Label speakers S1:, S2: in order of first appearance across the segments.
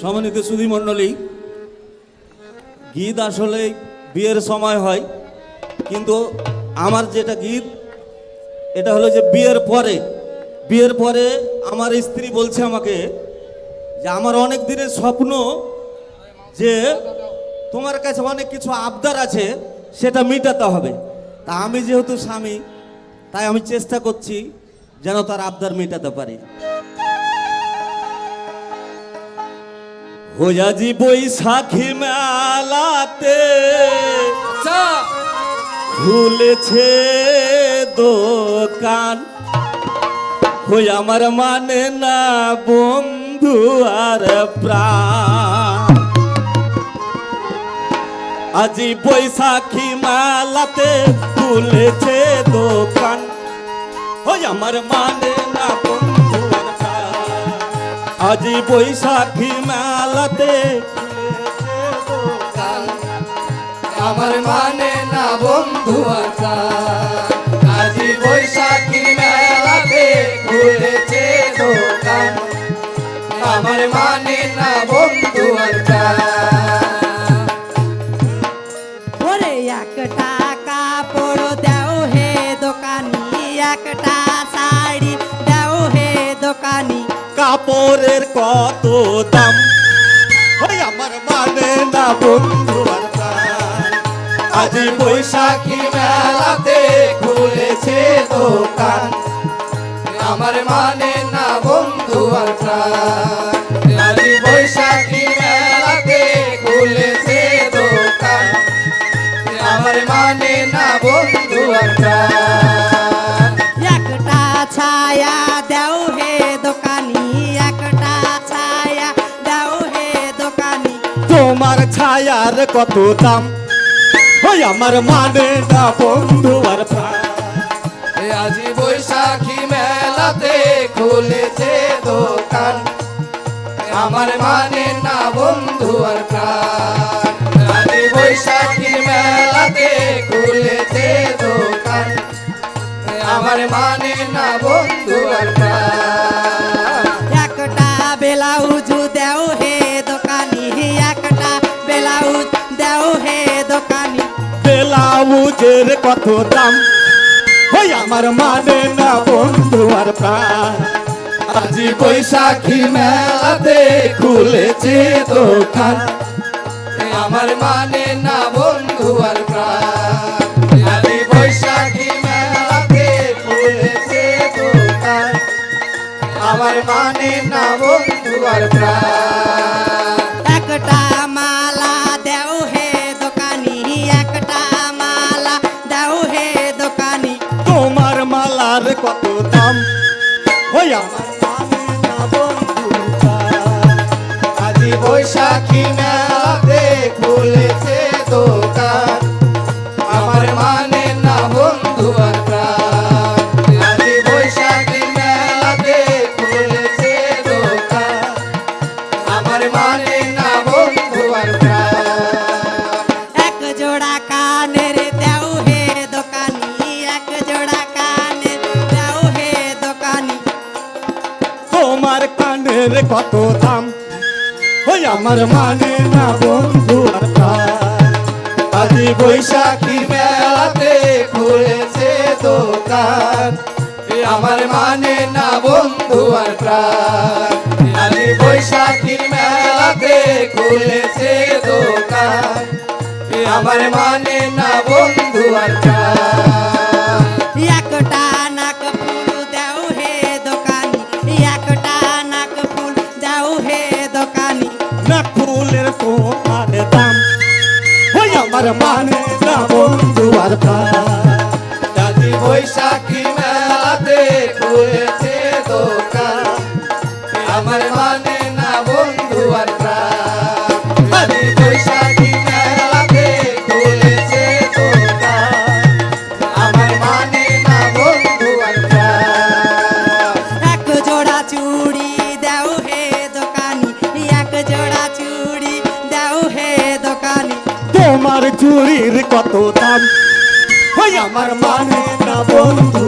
S1: সম্মানিত সুধী মণ্ডলী গীত আসলে বিয়ের সময় হয়, কিন্তু আমার যেটা গীত, এটা হলো যে বিয়ের পরে বিয়ের পরে আমার স্ত্রী বলছে আমাকে যে আমার অনেক দিনের স্বপ্ন যে তোমার কাছে অনেক কিছু আবদার আছে, সেটা মেটাতে হবে। তা আমি যেহেতু স্বামী, তাই আমি চেষ্টা করছি যেন তার আবদার মেটাতে পারি। হোজাজি বৈশাখী মেলাতে খুলেছে দোকান। হই আমার মানে না বন্ধু আর প্রাণ। আজি বৈশাখী মেলাতে খুলেছে দোকান। হই আমার মানে আজি বৈশাখী মেলাতে
S2: আমার মানে না বন্ধু আচ্ছা আজি বৈশাখী মেলাতে খুলেছে দোকান। আমার মানে না
S1: কাপড়ের কত দাম? ওই আমার মানে না বন্ধু আজি বৈশাখী
S2: মেলাতে খুলেছে দোকান। আমার মানে না বন্ধু আর
S1: তোমার ছায়ার কত দাম? ওই আমার মানে না বন্ধু আর
S2: আজি বৈশাখী মেলাতে খুলেছে দোকান। আমার মানে না বন্ধু আর প্রাণ। আজি বৈশাখী মেলাতে খুলেছে দোকান। আমার মানে না বন্ধু আর প্রাণ।
S3: একটা ব্লাউজ দাও হে
S1: ব্লাউজের কত দাম? ওই আমার মানে না বন্ধু আর প্রাণ।
S2: আজি বৈশাখী মেলাতে খুলেছে দোকান। আমার মানে না বন্ধু আর আজি বৈশাখী আমার মানে না বন্ধু আর প্রাণ।
S1: প্রাণ।
S2: আজি
S1: দাম ওই আমার মানে না বন্ধু
S2: আজি বৈশাখী মেলাতে খুলেছে দোকান। আমার মানে না বন্ধু আর প্রাণ আজি বৈশাখী মেলাতে খুলেছে দোকান। আমার মানে না বন্ধু আর প্রাণ
S1: ওই চুরির কত দাম ওই আমার মানে না বন্ধু।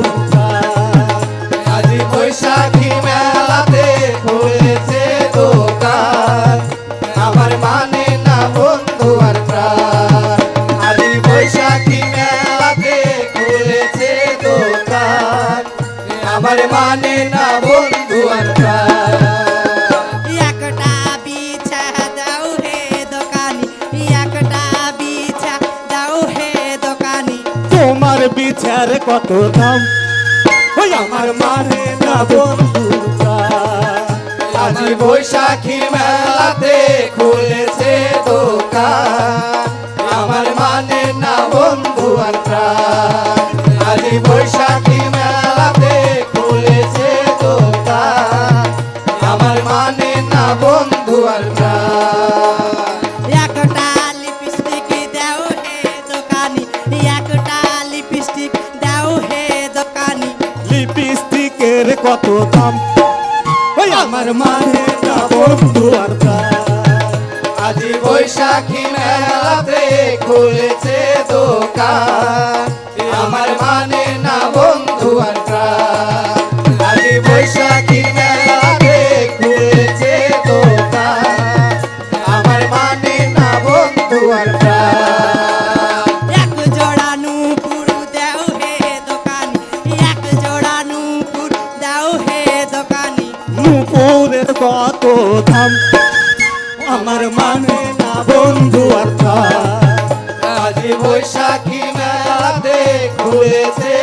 S2: আজি বৈশাখী
S1: রে কত দাম? ওই আমার মানে না প্রাণ।
S2: আজি বৈশাখী মেলাতে খুলেছে দোকান। আমার মানে না বন্ধু আজি বৈশাখী মেলাতে খুলেছে দোকান। আমার মানে না বন্ধু আর
S1: কত দাম? ওই আমার মানে বন্ধু আর
S2: আজি বৈশাখী মেলাতে খুলেছে দোকান। আমার মানে না
S1: কত দাম? আমার মানে না বন্ধু আর
S2: আজ বৈশাখী মেলাতে খুলেছে